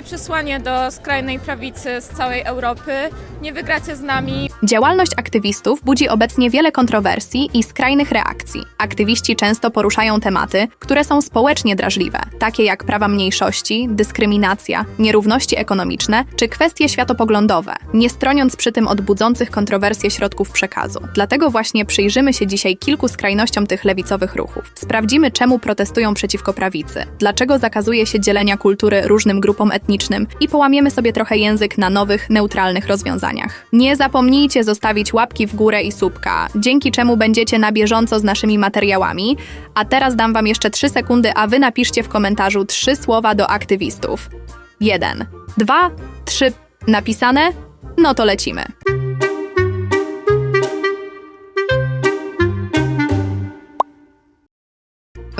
mamy przesłanie do skrajnej prawicy z całej Europy. Nie wygracie z nami. Działalność aktywistów budzi obecnie wiele kontrowersji i skrajnych reakcji. Aktywiści często poruszają tematy, które są społecznie drażliwe, takie jak prawa mniejszości, dyskryminacja, nierówności ekonomiczne czy kwestie światopoglądowe, nie stroniąc przy tym od budzących kontrowersje środków przekazu. Dlatego właśnie przyjrzymy się dzisiaj kilku skrajnościom tych lewicowych ruchów. Sprawdzimy, czemu protestują przeciwko prawicy, dlaczego zakazuje się dzielenia kultury różnym grupom etnicznym i połamiemy sobie trochę język na nowych, neutralnych rozwiązaniach. Nie zapomnijcie zostawić łapki w górę i słupka, dzięki czemu będziecie na bieżąco z naszymi materiałami. A teraz dam wam jeszcze 3 sekundy, a wy napiszcie w komentarzu trzy słowa do aktywistów. 1, 2, 3. Napisane? No to lecimy.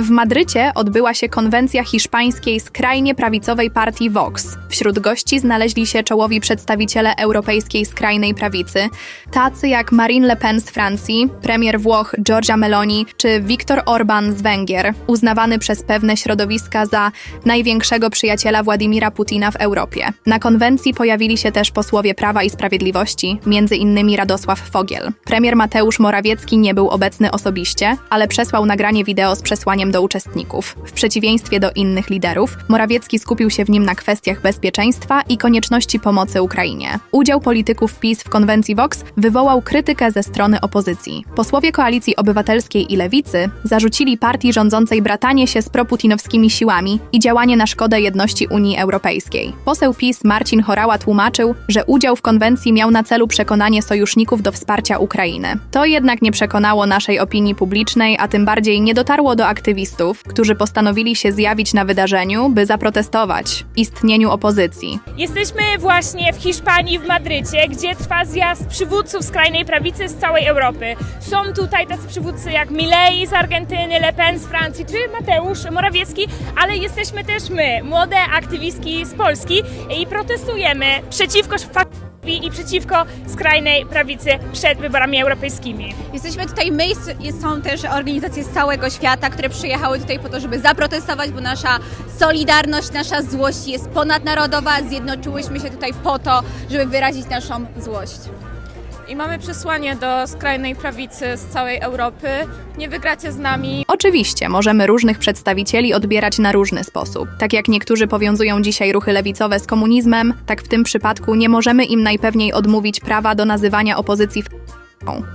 W Madrycie odbyła się konwencja hiszpańskiej skrajnie prawicowej partii Vox. Wśród gości znaleźli się czołowi przedstawiciele europejskiej skrajnej prawicy, tacy jak Marine Le Pen z Francji, premier Włoch Giorgia Meloni czy Viktor Orban z Węgier, uznawany przez pewne środowiska za największego przyjaciela Władimira Putina w Europie. Na konwencji pojawili się też posłowie Prawa i Sprawiedliwości, między innymi Radosław Fogiel. Premier Mateusz Morawiecki nie był obecny osobiście, ale przesłał nagranie wideo z przesłaniem do uczestników. W przeciwieństwie do innych liderów, Morawiecki skupił się w nim na kwestiach bezpieczeństwa i konieczności pomocy Ukrainie. Udział polityków PiS w konwencji Vox wywołał krytykę ze strony opozycji. Posłowie Koalicji Obywatelskiej i Lewicy zarzucili partii rządzącej bratanie się z proputinowskimi siłami i działanie na szkodę jedności Unii Europejskiej. Poseł PiS Marcin Horała tłumaczył, że udział w konwencji miał na celu przekonanie sojuszników do wsparcia Ukrainy. To jednak nie przekonało naszej opinii publicznej, a tym bardziej nie dotarło do aktywistów, którzy postanowili się zjawić na wydarzeniu, by zaprotestować istnieniu opozycji. Jesteśmy właśnie w Hiszpanii, w Madrycie, gdzie trwa zjazd przywódców skrajnej prawicy z całej Europy. Są tutaj tacy przywódcy jak Milei z Argentyny, Le Pen z Francji czy Mateusz Morawiecki, ale jesteśmy też my, młode aktywistki z Polski i protestujemy przeciwko i przeciwko skrajnej prawicy przed wyborami europejskimi. Jesteśmy tutaj my, są też organizacje z całego świata, które przyjechały tutaj po to, żeby zaprotestować, bo nasza solidarność, nasza złość jest ponadnarodowa. Zjednoczyłyśmy się tutaj po to, żeby wyrazić naszą złość. I mamy przesłanie do skrajnej prawicy z całej Europy. Nie wygracie z nami. Oczywiście, możemy różnych przedstawicieli odbierać na różny sposób. Tak jak niektórzy powiązują dzisiaj ruchy lewicowe z komunizmem, tak w tym przypadku nie możemy im najpewniej odmówić prawa do nazywania opozycji w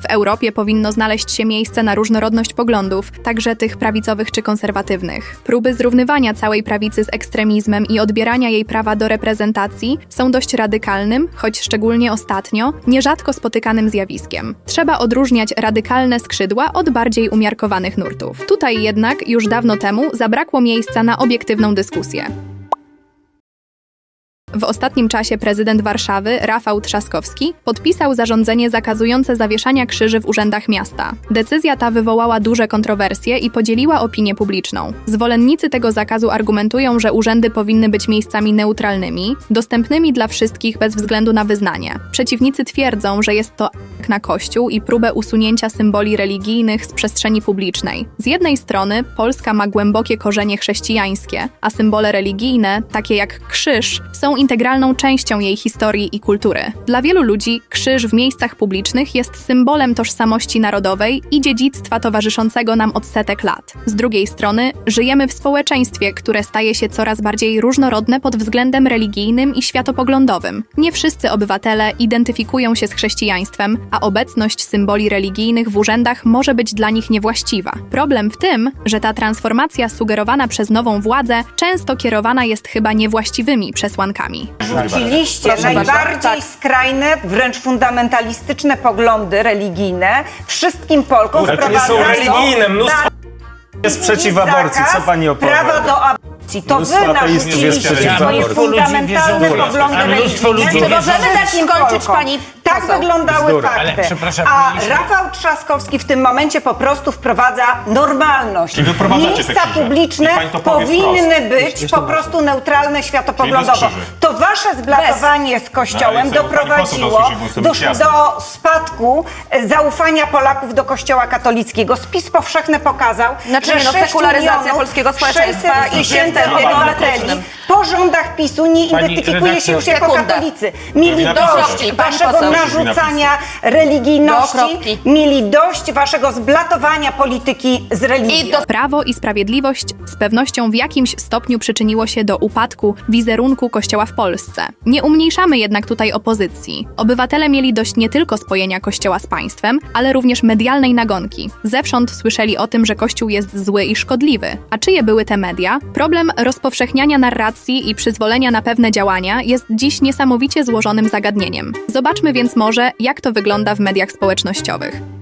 Europie powinno znaleźć się miejsce na różnorodność poglądów, także tych prawicowych czy konserwatywnych. Próby zrównywania całej prawicy z ekstremizmem i odbierania jej prawa do reprezentacji są dość radykalnym, choć szczególnie ostatnio, nierzadko spotykanym zjawiskiem. Trzeba odróżniać radykalne skrzydła od bardziej umiarkowanych nurtów. Tutaj jednak już dawno temu zabrakło miejsca na obiektywną dyskusję. W ostatnim czasie prezydent Warszawy, Rafał Trzaskowski, podpisał zarządzenie zakazujące zawieszania krzyży w urzędach miasta. Decyzja ta wywołała duże kontrowersje i podzieliła opinię publiczną. Zwolennicy tego zakazu argumentują, że urzędy powinny być miejscami neutralnymi, dostępnymi dla wszystkich bez względu na wyznanie. Przeciwnicy twierdzą, że jest to atak na Kościół i próbę usunięcia symboli religijnych z przestrzeni publicznej. Z jednej strony Polska ma głębokie korzenie chrześcijańskie, a symbole religijne, takie jak krzyż, są integralną częścią jej historii i kultury. Dla wielu ludzi krzyż w miejscach publicznych jest symbolem tożsamości narodowej i dziedzictwa towarzyszącego nam od setek lat. Z drugiej strony, żyjemy w społeczeństwie, które staje się coraz bardziej różnorodne pod względem religijnym i światopoglądowym. Nie wszyscy obywatele identyfikują się z chrześcijaństwem, a obecność symboli religijnych w urzędach może być dla nich niewłaściwa. Problem w tym, że ta transformacja sugerowana przez nową władzę często kierowana jest chyba niewłaściwymi przesłankami. Rzuciliście najbardziej skrajne, wręcz fundamentalistyczne poglądy religijne wszystkim Polkom Ale to nie są wprowadzając religijne, mnóstwo na jest przeciw aborcji, co pani opowiada? Prawo do aborcji. To Mnóstwo wy ateistów jest narzuciliście przeciw swoje aborcji. fundamentalne Ludzi w poglądy religijne. ludzi Czy wierzy. możemy dać im kończyć pani? Tak, wyglądały Bzdura. fakty. Ale przepraszam, A mieliśmy- Rafał Trzaskowski w tym momencie po prostu wprowadza normalność. Czyli wyprowadzacie te Miejsca krzyże. publiczne Niech pani to powie powinny wprost. być po prostu neutralne światopoglądowo. Czyli bez krzyży. To wasze zblatowanie z Kościołem No, ale co, pani doprowadziło poseł dosyć, żeby do, być do spadku e, zaufania Polaków do Kościoła katolickiego. Spis powszechny pokazał, Znaczy że no, 6 sekularyzacja milionów polskiego społeczeństwa 600 idzie w tysięcy tempie obywateli po rządach PiSu nie Pani identyfikuje się redaktor. już jako katolicy. Mieli Do dość pani waszego poseł. Narzucania Do religijności, kropki. mieli dość waszego zblatowania polityki z religią. I do Prawo i Sprawiedliwość z pewnością w jakimś stopniu przyczyniło się do upadku wizerunku Kościoła w Polsce. Nie umniejszamy jednak tutaj opozycji. Obywatele mieli dość nie tylko spojenia Kościoła z państwem, ale również medialnej nagonki. Zewsząd słyszeli o tym, że Kościół jest zły i szkodliwy. A czyje były te media? Problem rozpowszechniania narracji i przyzwolenia na pewne działania jest dziś niesamowicie złożonym zagadnieniem. Zobaczmy więc może, jak to wygląda w mediach społecznościowych.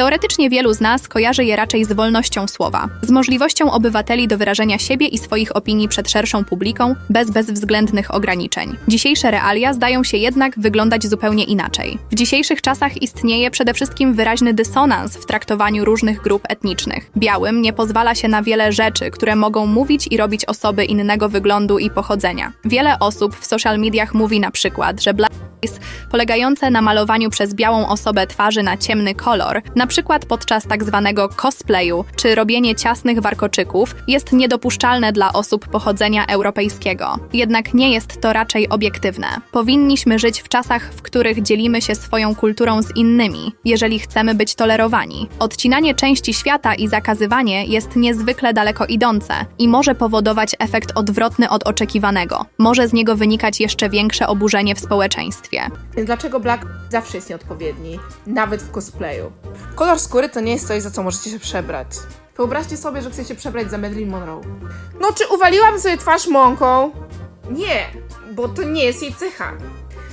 Teoretycznie wielu z nas kojarzy je raczej z wolnością słowa, z możliwością obywateli do wyrażenia siebie i swoich opinii przed szerszą publiką, bez bezwzględnych ograniczeń. Dzisiejsze realia zdają się jednak wyglądać zupełnie inaczej. W dzisiejszych czasach istnieje przede wszystkim wyraźny dysonans w traktowaniu różnych grup etnicznych. Białym nie pozwala się na wiele rzeczy, które mogą mówić i robić osoby innego wyglądu i pochodzenia. Wiele osób w social mediach mówi na przykład, że black polegające na malowaniu przez białą osobę twarzy na ciemny kolor, na przykład podczas tak zwanego cosplayu, czy robienie ciasnych warkoczyków, jest niedopuszczalne dla osób pochodzenia europejskiego. Jednak nie jest to raczej obiektywne. Powinniśmy żyć w czasach, w których dzielimy się swoją kulturą z innymi, jeżeli chcemy być tolerowani. Odcinanie części świata i zakazywanie jest niezwykle daleko idące i może powodować efekt odwrotny od oczekiwanego. Może z niego wynikać jeszcze większe oburzenie w społeczeństwie. Dlaczego black zawsze jest nieodpowiedni, nawet w cosplayu? Kolor skóry to nie jest coś, za co możecie się przebrać. Wyobraźcie sobie, że chcecie przebrać za Marilyn Monroe. No czy uwaliłam sobie twarz mąką? Nie, bo to nie jest jej cecha.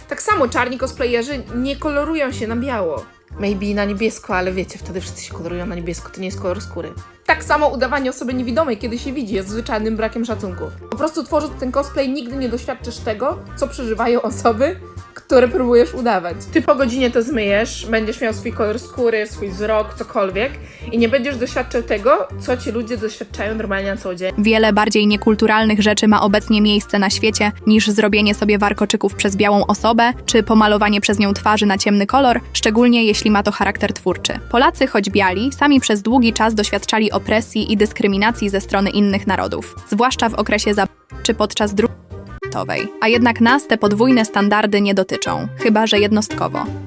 Tak samo czarni cosplayerzy nie kolorują się na biało. Maybe na niebiesko, ale wiecie, wtedy wszyscy się kolorują na niebiesko, to nie jest kolor skóry. Tak samo udawanie osoby niewidomej, kiedy się widzi, jest zwyczajnym brakiem szacunku. Po prostu tworząc ten cosplay nigdy nie doświadczysz tego, co przeżywają osoby, które próbujesz udawać. Ty po godzinie to zmyjesz, będziesz miał swój kolor skóry, swój wzrok, cokolwiek i nie będziesz doświadczał tego, co ci ludzie doświadczają normalnie na co dzień. Wiele bardziej niekulturalnych rzeczy ma obecnie miejsce na świecie niż zrobienie sobie warkoczyków przez białą osobę, czy pomalowanie przez nią twarzy na ciemny kolor, szczególnie jeśli ma to charakter twórczy. Polacy, choć biali, sami przez długi czas doświadczali opresji i dyskryminacji ze strony innych narodów, zwłaszcza w okresie za czy podczas II A jednak nas te podwójne standardy nie dotyczą, chyba że jednostkowo.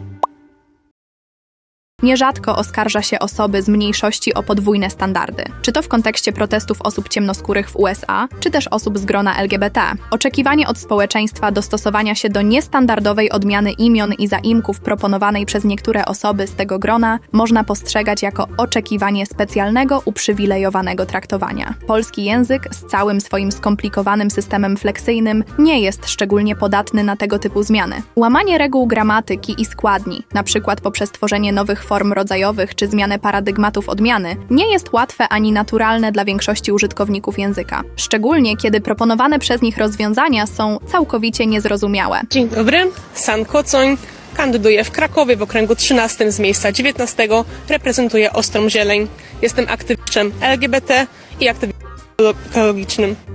Nierzadko oskarża się osoby z mniejszości o podwójne standardy, czy to w kontekście protestów osób ciemnoskórych w USA, czy też osób z grona LGBT. Oczekiwanie od społeczeństwa dostosowania się do niestandardowej odmiany imion i zaimków proponowanej przez niektóre osoby z tego grona można postrzegać jako oczekiwanie specjalnego, uprzywilejowanego traktowania. Polski język z całym swoim skomplikowanym systemem fleksyjnym nie jest szczególnie podatny na tego typu zmiany. Łamanie reguł gramatyki i składni, przykład poprzez tworzenie nowych form rodzajowych czy zmianę paradygmatów odmiany, nie jest łatwe ani naturalne dla większości użytkowników języka, szczególnie kiedy proponowane przez nich rozwiązania są całkowicie niezrozumiałe. Dzień dobry, San Kocoń. Kandyduję w Krakowie w okręgu 13 z miejsca 19. Reprezentuję Ostrą Zieleń. Jestem aktywistą LGBT i aktywistą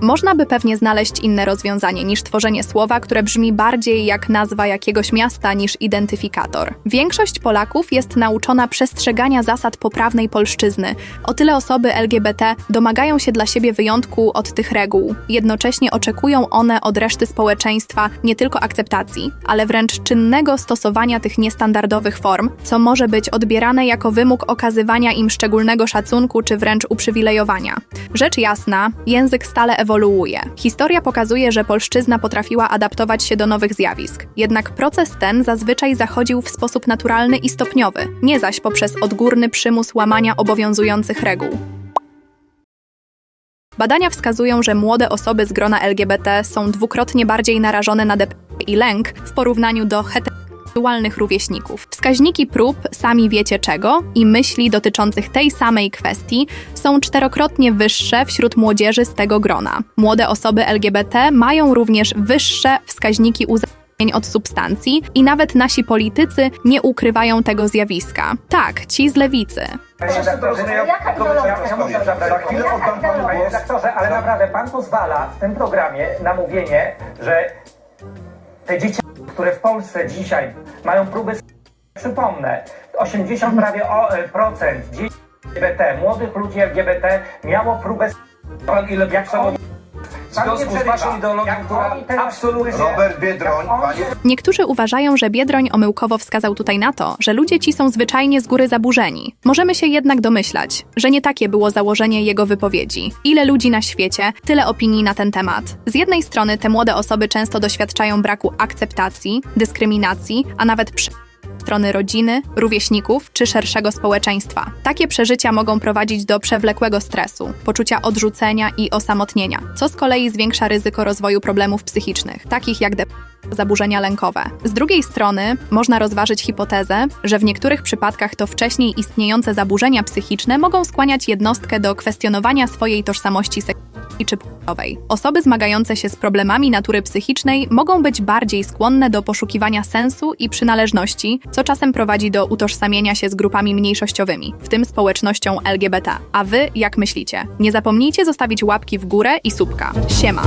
Można by pewnie znaleźć inne rozwiązanie niż tworzenie słowa, które brzmi bardziej jak nazwa jakiegoś miasta niż identyfikator. Większość Polaków jest nauczona przestrzegania zasad poprawnej polszczyzny. O tyle osoby LGBT domagają się dla siebie wyjątku od tych reguł. Jednocześnie oczekują one od reszty społeczeństwa nie tylko akceptacji, ale wręcz czynnego stosowania tych niestandardowych form, co może być odbierane jako wymóg okazywania im szczególnego szacunku czy wręcz uprzywilejowania. Rzecz jasna, język stale ewoluuje. Historia pokazuje, że polszczyzna potrafiła adaptować się do nowych zjawisk. Jednak proces ten zazwyczaj zachodził w sposób naturalny i stopniowy, nie zaś poprzez odgórny przymus łamania obowiązujących reguł. Badania wskazują, że młode osoby z grona LGBT są dwukrotnie bardziej narażone na depresję i lęk w porównaniu do heteroseksualnych rówieśników. Wskaźniki prób, sami wiecie czego, i myśli dotyczących tej samej kwestii są czterokrotnie wyższe wśród młodzieży z tego grona. Młode osoby LGBT mają również wyższe wskaźniki uzależnienia od substancji i nawet nasi politycy nie ukrywają tego zjawiska. Tak, ci z lewicy. Panie redaktorze, jaka ideologia? Ja muszę zabrać. Za chwilę oddam panu Panie redaktorze, ale naprawdę pan pozwala w tym programie na mówienie, że te dzieci, które w Polsce dzisiaj mają próby przypomnę, 80 prawie o, e, procent dzieci LGBT, młodych ludzi LGBT miało próbę jak w związku z waszą ideologią, która absolutnie... Robert Biedroń, panie Niektórzy uważają, że Biedroń omyłkowo wskazał tutaj na to, że ludzie ci są zwyczajnie z góry zaburzeni. Możemy się jednak domyślać, że nie takie było założenie jego wypowiedzi. Ile ludzi na świecie, tyle opinii na ten temat. Z jednej strony te młode osoby często doświadczają braku akceptacji, dyskryminacji, a nawet przy strony rodziny, rówieśników czy szerszego społeczeństwa. Takie przeżycia mogą prowadzić do przewlekłego stresu, poczucia odrzucenia i osamotnienia, co z kolei zwiększa ryzyko rozwoju problemów psychicznych, takich jak depresja zaburzenia lękowe. Z drugiej strony można rozważyć hipotezę, że w niektórych przypadkach to wcześniej istniejące zaburzenia psychiczne mogą skłaniać jednostkę do kwestionowania swojej tożsamości seksualnej czy płciowej. Osoby zmagające się z problemami natury psychicznej mogą być bardziej skłonne do poszukiwania sensu i przynależności, co czasem prowadzi do utożsamienia się z grupami mniejszościowymi, w tym społecznością LGBT. A wy jak myślicie? Nie zapomnijcie zostawić łapki w górę i subka. Siema!